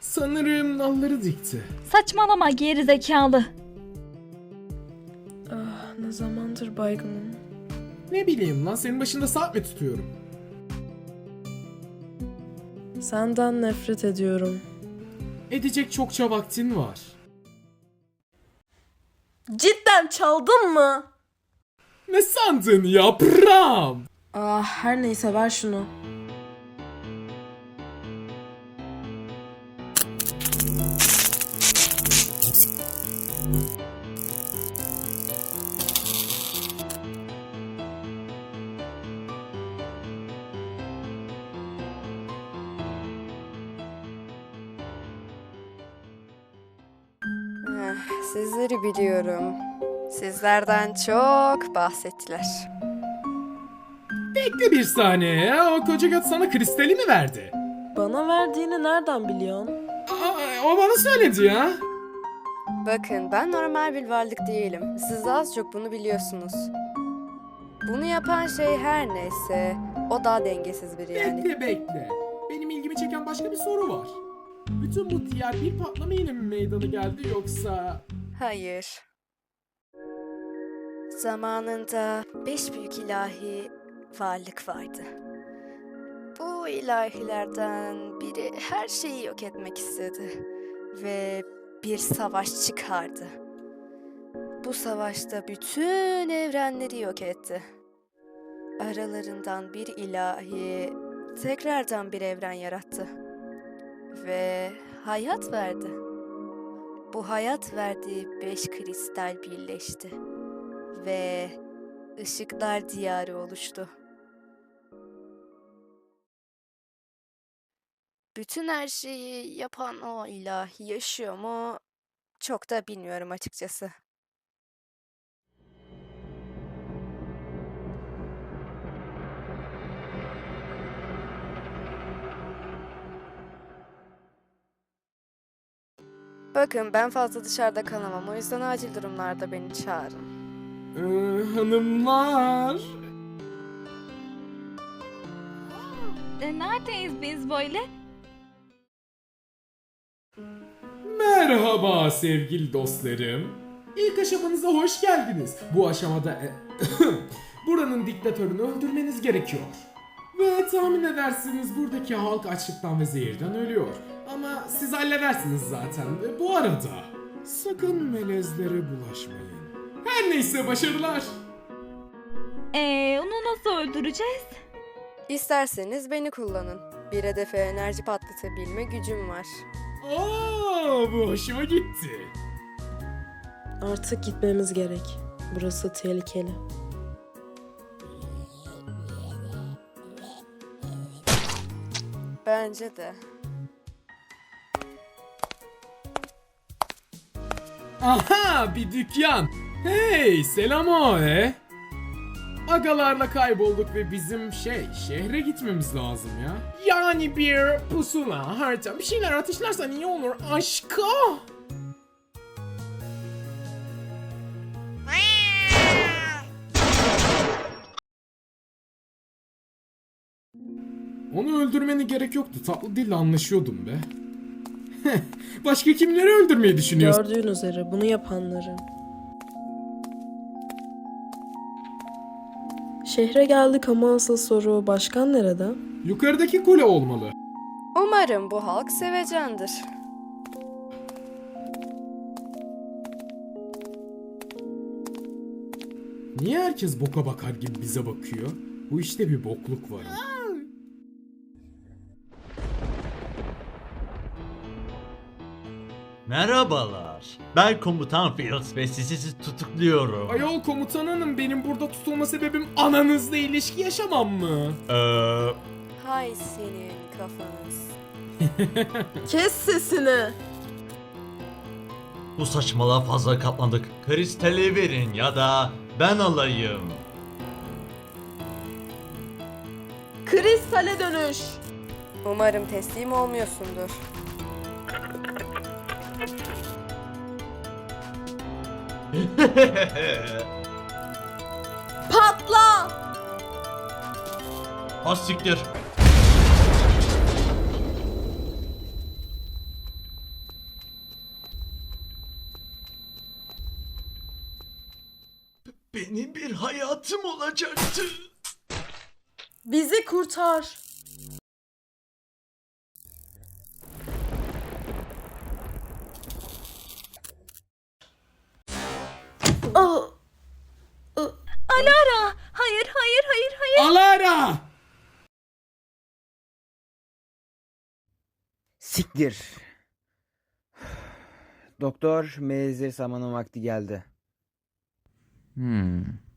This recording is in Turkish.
Sanırım nalları dikti. Saçmalama geri zekalı. Ah, ne zamandır baygınım. Ne bileyim lan senin başında saat mi tutuyorum? Senden nefret ediyorum. Edecek çokça vaktin var. Cidden çaldın mı? Ne sandın yaprağım? Ah, her neyse ver şunu. Eh, Sizleri biliyorum. Sizlerden çok bahsettiler. Bekle bir saniye ya. O koca göt sana kristali mi verdi? Bana verdiğini nereden biliyorsun? Aa, o bana söyledi ya. Bakın ben normal bir varlık değilim. Siz az çok bunu biliyorsunuz. Bunu yapan şey her neyse o daha dengesiz biri yani. Bekle bekle. Benim ilgimi çeken başka bir soru var. Bütün bu diğer bir patlama yine mi meydana geldi yoksa... Hayır. Zamanında beş büyük ilahi varlık vardı. Bu ilahilerden biri her şeyi yok etmek istedi ve bir savaş çıkardı. Bu savaşta bütün evrenleri yok etti. Aralarından bir ilahi tekrardan bir evren yarattı ve hayat verdi. Bu hayat verdiği beş kristal birleşti ve ışıklar diyarı oluştu. Bütün her şeyi yapan o ilahi yaşıyor mu? Çok da bilmiyorum açıkçası. Bakın ben fazla dışarıda kalamam. O yüzden acil durumlarda beni çağırın. Ee, hanımlar... E, neredeyiz biz böyle? Merhaba sevgili dostlarım. İlk aşamanıza hoş geldiniz. Bu aşamada e, buranın diktatörünü öldürmeniz gerekiyor. Ve tahmin edersiniz buradaki halk açlıktan ve zehirden ölüyor. Ama siz halledersiniz zaten. Bu arada sakın melezlere bulaşmayın. Her neyse başarılar. Ee, onu nasıl öldüreceğiz? İsterseniz beni kullanın. Bir hedefe enerji patlatabilme gücüm var. Aa, bu hoşuma gitti. Artık gitmemiz gerek. Burası tehlikeli. Bence de. Aha bir dükkan. Hey selam o e. Agalarla kaybolduk ve bizim şey şehre gitmemiz lazım ya. Yani bir pusula, harita bir şeyler ateşlersen iyi olur aşka. Onu öldürmene gerek yoktu. Tatlı dille anlaşıyordum be. Başka kimleri öldürmeyi düşünüyorsun? Gördüğün üzere bunu yapanları. Şehre geldik ama asıl soru başkan nerede? Yukarıdaki kule olmalı. Umarım bu halk sevecendir. Niye herkes boka bakar gibi bize bakıyor? Bu işte bir bokluk var. Merhabalar. Ben komutan Fields ve sizi tutukluyorum. Ayol komutan hanım benim burada tutulma sebebim ananızla ilişki yaşamam mı? Eee, Hay senin kafanız. Kes sesini. bu saçmalığa fazla katlandık. Kristali verin ya da ben alayım. Kristale dönüş. Umarım teslim olmuyorsundur. Patla! Az siktir. Benim bir hayatım olacaktı. Bizi kurtar. Alara! Siktir. Doktor, melezleri samanın vakti geldi. Hmm.